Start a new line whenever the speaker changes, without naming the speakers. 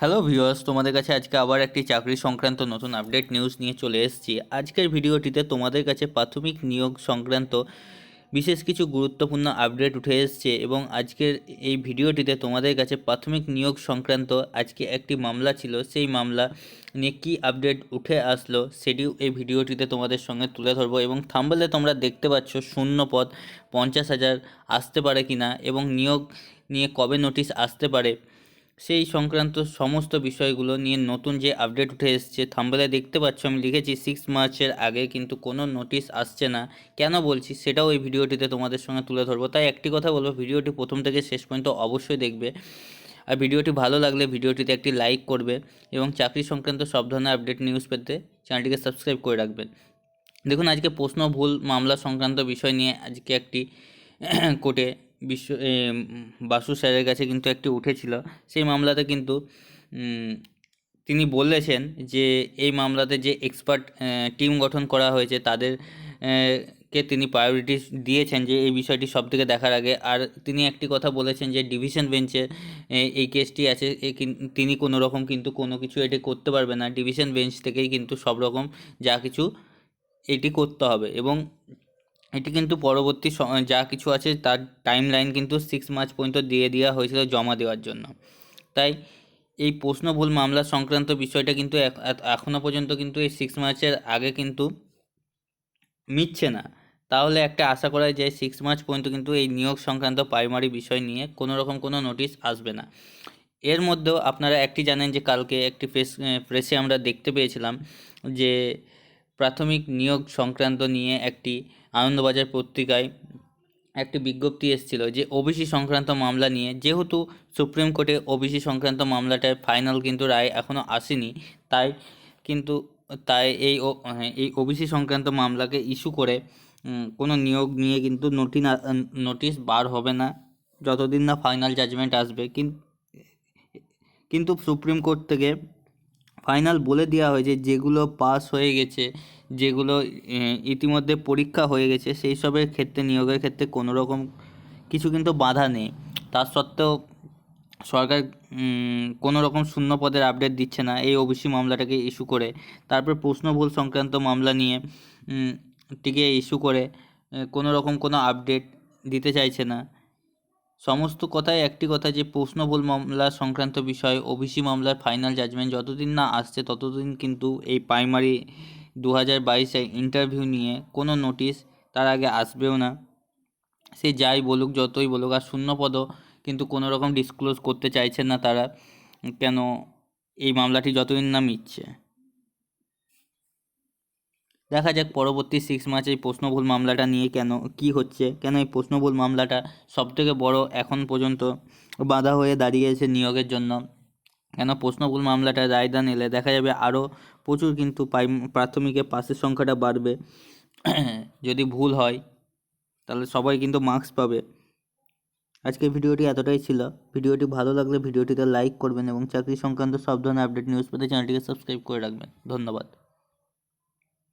Hello viewers তোমাদের কাছে আজকে আবার একটি চাকরি সংক্রান্ত নতুন আপডেট নিউজ নিয়ে চলে এসেছি। আজকের ভিডিওটিতে তোমাদের কাছে প্রাথমিক নিয়োগ সংক্রান্ত বিশেষ কিছু গুরুত্বপূর্ণ আপডেট উঠে এসেছে এবং আজকের এই ভিডিওটিতে তোমাদের কাছে প্রাথমিক নিয়োগ সংক্রান্ত আজকে একটি মামলা ছিল। সেই মামলা নিয়ে কী আপডেট উঠে আসলো সেটিও এই ভিডিওটিতে তোমাদের সঙ্গে তুলে ধরবো এবং থাম্বলে তোমরা দেখতে পাচ্ছ শূন্য পদ পঞ্চাশ হাজার আসতে পারে কি না এবং নিয়োগ নিয়ে কবে নোটিশ আসতে পারে। সেই সংক্রান্ত সমস্ত বিষয়গুলো নিয়ে নতুন যে আপডেট উঠে এসেছে থাম্বেলে দেখতে পাচ্ছ, আমি লিখেছি সিক্স মার্চের আগে কিন্তু কোনো নোটিশ আসছে না। কেন বলছি? সেটাও এই ভিডিওটিতে তোমাদের সঙ্গে তুলে ধরবো। তাই একটি কথা বলব, ভিডিওটি প্রথম থেকে শেষ পর্যন্ত অবশ্যই দেখবে। আর ভিডিওটি ভালো লাগলে ভিডিওটিতে একটি লাইক করবে এবং চাকরি সংক্রান্ত সব ধরনের আপডেট নিউজ পেতে চ্যানেলটিকে সাবস্ক্রাইব করে রাখবেন দেখুন, আজকে প্রশ্ন, ভুল, মামলা সংক্রান্ত বিষয় নিয়ে আজকে একটি কোর্টে বিশ্ব বাসু স্যারের কাছে কিন্তু একটি উঠেছিল। সেই মামলাতে কিন্তু তিনি বলেছেন যে এই মামলাতে যে এক্সপার্ট টিম গঠন করা হয়েছে তাদের কে তিনি প্রায়োরিটি দিয়েছেন যে এই বিষয়টি সব থেকে দেখার আগে। আর তিনি একটি কথা বলেছেন যে ডিভিশন বেঞ্চে এই কেসটি আছে তিনি কোনো রকম কিন্তু কোনো কিছু এটি করতে পারবে না। ডিভিশন বেঞ্চ থেকেই কিন্তু সব রকম যা কিছু এটি করতে হবে। এবং এটি কিন্তু পরবর্তী যা কিছু আছে তার টাইম লাইন কিন্তু সিক্স মার্চ পর্যন্ত দিয়ে দেওয়া হয়েছিল জমা দেওয়ার জন্য। তাই এই প্রশ্ন ভুল মামলা সংক্রান্ত বিষয়টা কিন্তু এখ- এত- পর্যন্ত কিন্তু এই সিক্স মার্চের আগে কিন্তু মিটছে না। তাহলে একটা আশা করা যায় সিক্স মার্চ পর্যন্ত কিন্তু এই নিয়োগ সংক্রান্ত প্রাইমারি বিষয় নিয়ে কোনো রকম কোনো নোটিশ আসবে না। এর মধ্যেও আপনারা একটি জানেন যে কালকে একটি প্রেস প্রেসে আমরা দেখতে পেয়েছিলাম যে প্রাথমিক নিয়োগ সংক্রান্ত নিয়ে একটি আনন্দবাজার পত্রিকায় একটি বিজ্ঞপ্তি এসেছিল যে ওবিসি সংক্রান্ত মামলা নিয়ে যেহেতু সুপ্রিম কোর্টে ওবিসি সংক্রান্ত মামলাটায় ফাইনাল কিন্তু রায় এখনও আসেনি তাই কিন্তু তাই এই ও- হ্যাঁ, এই ওবিসি সংক্রান্ত মামলাকে ইস্যু করে কোনো নিয়োগ নিয়ে কিন্তু নোটিস নোটিশ বার হবে না যতদিন না ফাইনাল জাজমেন্ট আসবে কিন্তু সুপ্রিম কোর্ট থেকে ফাইনাল বলে দেওয়া হয়েছে, যেগুলো পাস হয়ে গেছে, যেগুলো ইতিমধ্যে পরীক্ষা হয়ে গেছে, সেই সবের ক্ষেত্রে, নিয়োগের ক্ষেত্রে কোনো রকম কিছু কিন্তু বাধা নেই। তার সত্ত্বেও সরকার কোনো রকম শূন্য পদের আপডেট দিচ্ছে না এই ওবিসি মামলাটাকে ইস্যু করে। তারপর প্রশ্ন ভুল সংক্রান্ত মামলা নিয়ে টিকে ইস্যু করে কোনো রকম কোনো আপডেট দিতে চাইছে না। সমস্ত কথাই একটি কথা যে প্রশ্নবুল মামলা সংক্রান্ত বিষয় ওবিসি মামলার ফাইনাল জাজমেন্ট যতদিন না আসছে ততদিন কিন্তু এই প্রাইমারি দু হাজার বাইশে ইন্টারভিউ নিয়ে কোনো নোটিশ তার আগে আসবেও না। সে যাই বলুক, যতই বলুক, আর শূন্যপদও কিন্তু কোনো রকম ডিসক্লোজ করতে চাইছেন না তারা। কেন এই মামলাটি যতদিন না মিটছে? দেখা যাক পরবর্তী সিক্স মার্চ এই প্রশ্নভুল মামলাটা নিয়ে কেন, কি হচ্ছে? কেন এই প্রশ্নভুল মামলাটা সবথেকে বড় এখন পর্যন্ত বাধা হয়ে দাঁড়িয়েছে নিয়োগের জন্য? কেন প্রশ্নভুল মামলাটা রায়দান এলে দেখা যাবে আরও প্রচুর কিন্তু প্রাথমিকে পাসের সংখ্যাটা বাড়বে। যদি ভুল হয়, তাহলে সবাই কিন্তু মার্কস পাবে। আজকে ভিডিওটি এতটাই ছিল। ভিডিওটি ভালো লাগলে ভিডিওটিতে লাইক করবেন এবং চাকরি সংক্রান্ত সব ধরনের আপডেট নিউজ পেতে চ্যানেলটিকে সাবস্ক্রাইব করে রাখবেন। ধন্যবাদ।